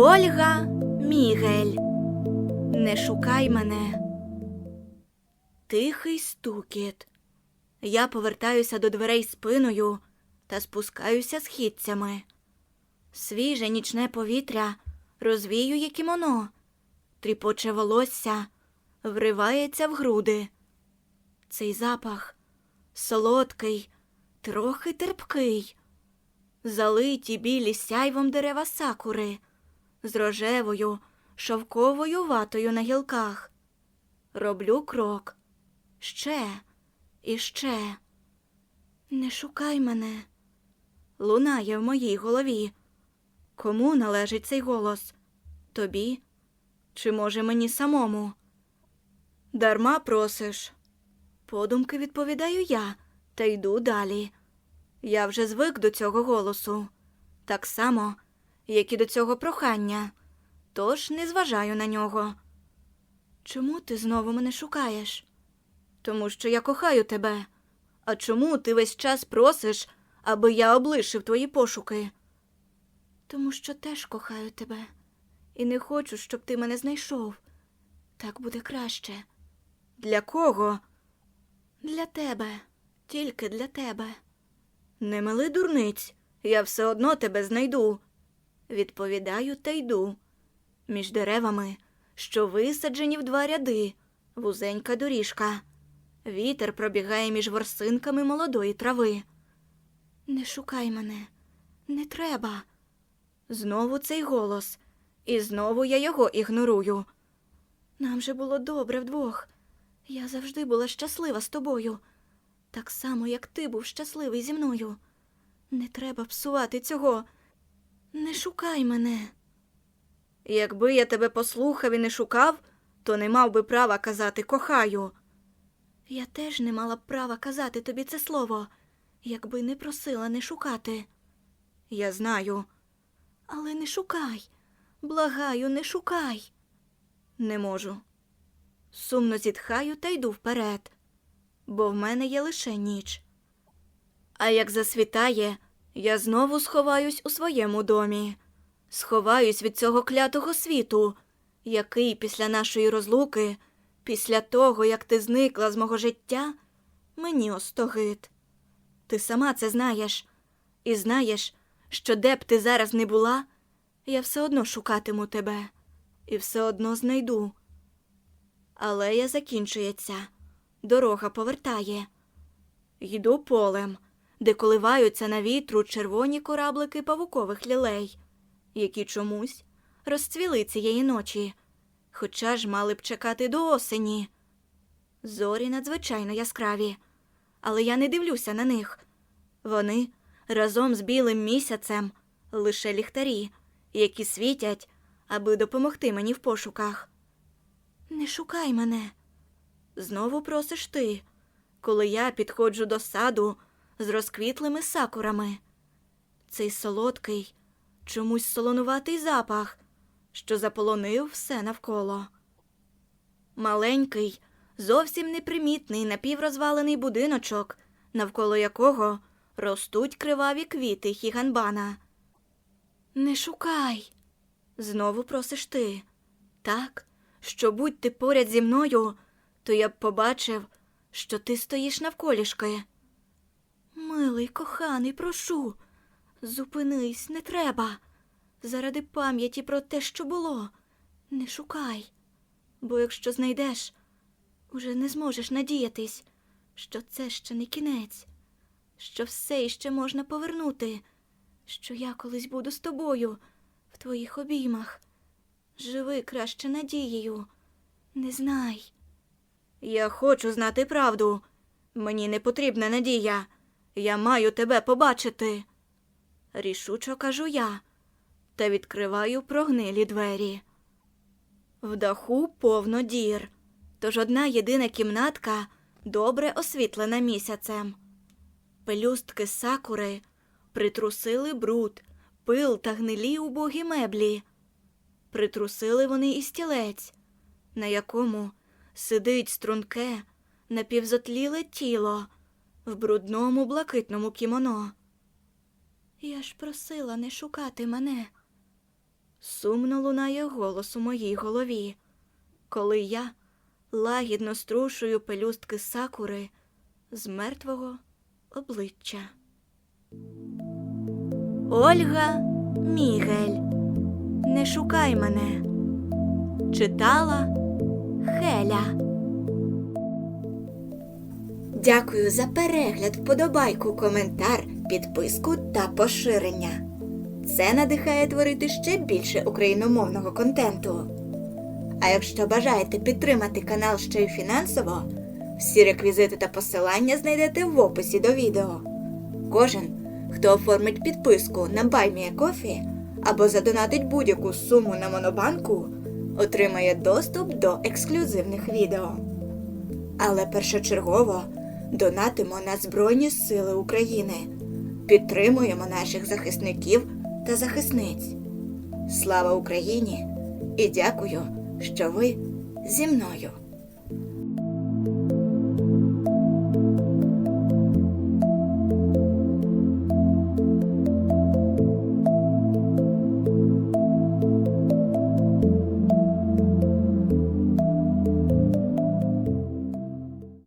Ольга Мігель. Не шукай мене. Тихий стукіт. Я повертаюся до дверей спиною та спускаюся східцями. Свіже нічне повітря розвіює кімоно, тріпоче волосся, вривається в груди. Цей запах солодкий, трохи терпкий, залиті білі сяйвом дерева сакури з рожевою, шовковою ватою на гілках. Роблю крок. Ще і ще. Не шукай мене. Лунає в моїй голові. Кому належить цей голос? Тобі? Чи може мені самому? Дарма просиш. Подумки відповідаю я та йду далі. Я вже звик до цього голосу, так само, як і до цього прохання, тож не зважаю на нього. Чому ти знову мене шукаєш? Тому що я кохаю тебе. А чому ти весь час просиш, аби я облишив твої пошуки? Тому що теж кохаю тебе, і не хочу, щоб ти мене знайшов. Так буде краще. Для кого? Для тебе, тільки для тебе. Не мили дурниць, я все одно тебе знайду. Відповідаю та йду. Між деревами, що висаджені в два ряди, вузенька доріжка. Вітер пробігає між ворсинками молодої трави. Не шукай мене, не треба. Знову цей голос, і знову я його ігнорую. Нам же було добре вдвох. Я завжди була щаслива з тобою, так само, як ти був щасливий зі мною. Не треба псувати цього. Не шукай мене. Якби я тебе послухав і не шукав, то не мав би права казати кохаю. Я теж не мала б права казати тобі це слово, якби не просила не шукати. Я знаю. Але не шукай. Благаю, не шукай. Не можу. Сумно зітхаю та йду вперед, бо в мене є лише ніч. А як засвітає, я знову сховаюсь у своєму домі, сховаюсь від цього клятого світу, який після нашої розлуки, після того, як ти зникла з мого життя, мені остогид. Ти сама це знаєш, і знаєш, що де б ти зараз не була, я все одно шукатиму тебе і все одно знайду. Алея закінчується, дорога повертає. Йду полем, де коливаються на вітру червоні кораблики павукових лілей, які чомусь розцвіли цієї ночі, хоча ж мали б чекати до осені. Зорі надзвичайно яскраві, але я не дивлюся на них. Вони разом з білим місяцем лише ліхтарі, які світять, аби допомогти мені в пошуках. Не шукай мене. Знову просиш ти, коли я підходжу до саду з розквітлими сакурами. Цей солодкий, чомусь солонуватий запах, що заполонив все навколо. Маленький, зовсім непримітний напіврозвалений будиночок, навколо якого ростуть криваві квіти хіганбана. Не шукай. Знову просиш ти. Так, що будь ти поряд зі мною, то я б побачив, що ти стоїш навколішки. Милий, коханий, прошу, зупинись, не треба. Заради пам'яті про те, що було, не шукай. Бо якщо знайдеш, уже не зможеш надіятись, що це ще не кінець, що все іще можна повернути, що я колись буду з тобою в твоїх обіймах. Живи краще надією, не знай. Я хочу знати правду. Мені не потрібна надія. Я маю тебе побачити. Рішучо кажу я та відкриваю прогнилі двері. В даху повно дір, тож одна єдина кімнатка добре освітлена місяцем. Пелюстки сакури притрусили бруд, пил та гнилі убогі меблі. Притрусили вони і стілець, на якому сидить струнке, напівзотліле тіло в брудному блакитному кімоно. Я ж просила не шукати мене. Сумно лунає голос у моїй голові, коли я лагідно струшую пелюстки сакури з мертвого обличчя. Ольга Мігель. Не шукай мене. Читала Хеля. Дякую за перегляд, вподобайку, коментар, підписку та поширення. Це надихає творити ще більше україномовного контенту. А якщо бажаєте підтримати канал ще й фінансово, всі реквізити та посилання знайдете в описі до відео. Кожен, хто оформить підписку на BuyMeACoffee або задонатить будь-яку суму на монобанку, отримає доступ до ексклюзивних відео. Але першочергово донатимо на Збройні Сили України, підтримуємо наших захисників та захисниць. Слава Україні! І дякую, що ви зі мною.